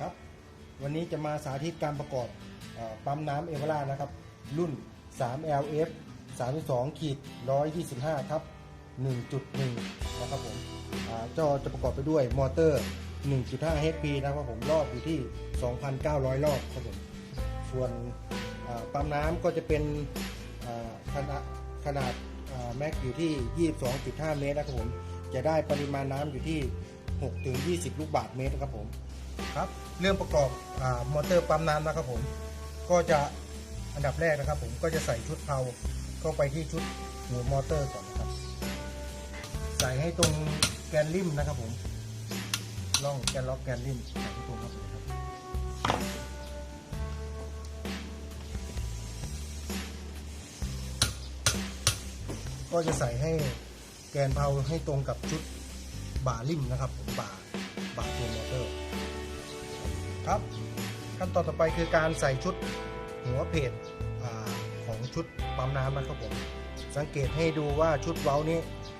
ครับ วันนี้จะมาสาธิตการประกอบอปั๊มน้ำเอเวอร่านะครับ รุ่น 3LF 32ขีด125ทับ1.1 นะครับผมอจอจะประกอบไปด้วยมอเตอร์ 1.5 HP นะครับผมรอบอยู่ที่ 2,900 รอบครับผมส่วนปั๊มน้ำก็จะเป็นขนาดขนาดแม็กอยู่ที่ 22.5 เมตรนะครับผม จะได้ปริมาณน้ำอยู่ที่ 6-20 ลูกบาศก์เมตรนะครับผม ครับเรื่องประกอบอมอเตอร์ปั๊มน้ำนะครับผมก็จะอันดับแรกนะครับ ผมก็จะใส่ชุดเพลาเข้าไปที่ชุดหัวมอเตอร์ก่อนนะครับ ใส่ให้ตรงแกนริมนะครับผมล่องแกนล็อกแกนริมใส่ให้ตรงครับผมครับก็จะใส่ให้แกนเพลาให้ตรงกับชุดบ่าริมนะครับ ผมบ่าบ่าตัวมอเตอร์ ครับ ขั้นตอนต่อไปคือการใส่ชุดหัวเพจของชุดปั๊มน้ำนะครับผมสังเกตให้ดูว่าชุดเว้านี้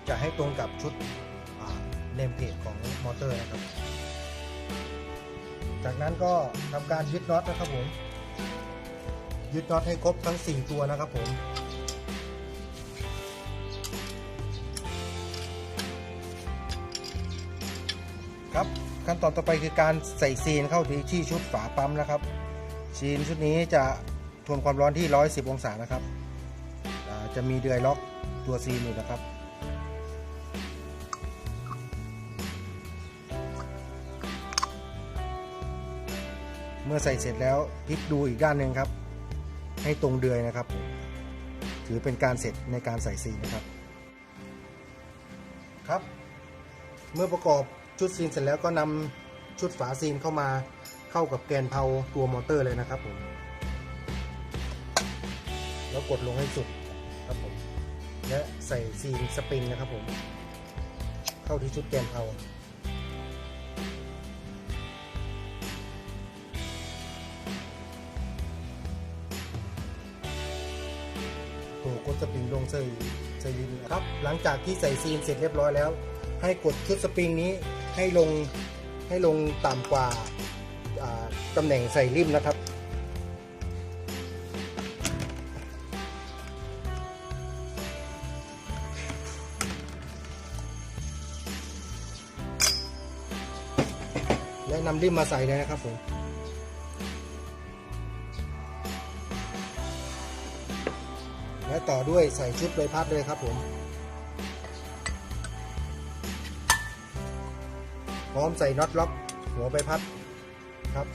จะให้ตรงกับชุดเนมเพจของมอเตอร์นะครับ จากนั้นก็ทำการยึดน็อตนะครับผมยึดน็อตให้ครบทั้ง 4 ตัวนะครับผมครับ ขั้นตอนต่อไปคือการใส่ซีนเข้าที่ที่ชุดฝาปั๊มนะครับ ซีนชุดนี้จะทนความร้อนที่ 110 องศานะครับ จะมีเดือยล็อกตัวซีนอยู่นะครับเมื่อใส่เสร็จแล้วพลิกดูอีกด้านหนึ่งครับ ให้ตรงเดือยนะครับ ถือเป็นการเสร็จในการใส่ซีนนะครับ ครับ เมื่อประกอบ ชุดซีนเสร็จแล้วก็นำชุดฝาซีนเข้ามาเข้ากับแกนเพาตัวมอเตอร์เลยนะครับผมแล้วกดลงให้สุดครับผมและใส่ซีนสปริงนะครับผม เข้าที่ชุดแกนเพาตัวกดสปริงลงใส่ใส่ลินครับ หลังจากที่ใส่ซีนเสร็จเรียบร้อยแล้ว ให้กดชุดสปริงนี้ ให้ลงให้ลงต่ำกว่าอ่าตำแหน่งใส่ริมนะครับ และนำริมมาใส่เลยนะครับผมและต่อด้วยใส่ชุดใบพัดเลยครับผม ร้อมใส่น็อตล็อกหัวใบพัดครับ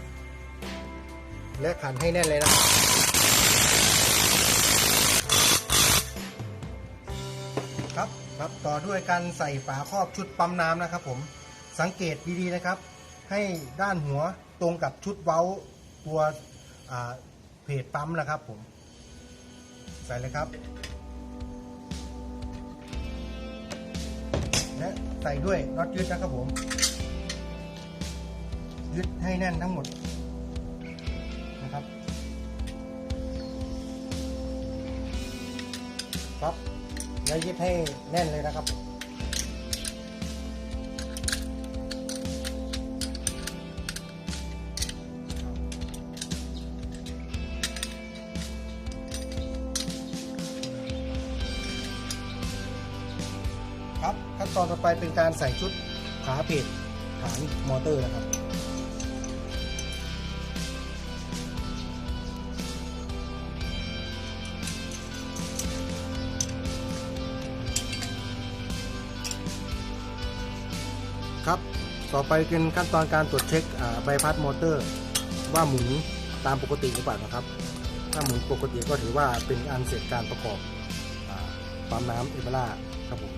และขันให้แน่นเลยนะ ครับครับต่อด้วยการใส่ฝาครอบชุดปั๊มน้ำนะครับ ผมสังเกตดีๆนะครับ ให้ด้านหัวตรงกับชุดเว้าตัวเพจปั๊มนะครับผม ใส่เลยครับ และใส่ด้วยน็อตยึดนะครับผม ยึดให้แน่นทั้งหมดนะครับครับแล้วยึดให้แน่นเลยนะครับครับขั้นตอนต่อไปเป็นการใส่ชุดขาเพจฐานมอเตอร์นะครับ ครับ ต่อไปเป็นขั้นตอนการตรวจเช็คใบพัดมอเตอร์ ว่าหมุนตามปกติหรือเปล่านะครับ ถ้าหมุนปกติก็ถือว่าเป็นอันเสร็จการประกอบปั๊มน้ำเอเบล่าครับผม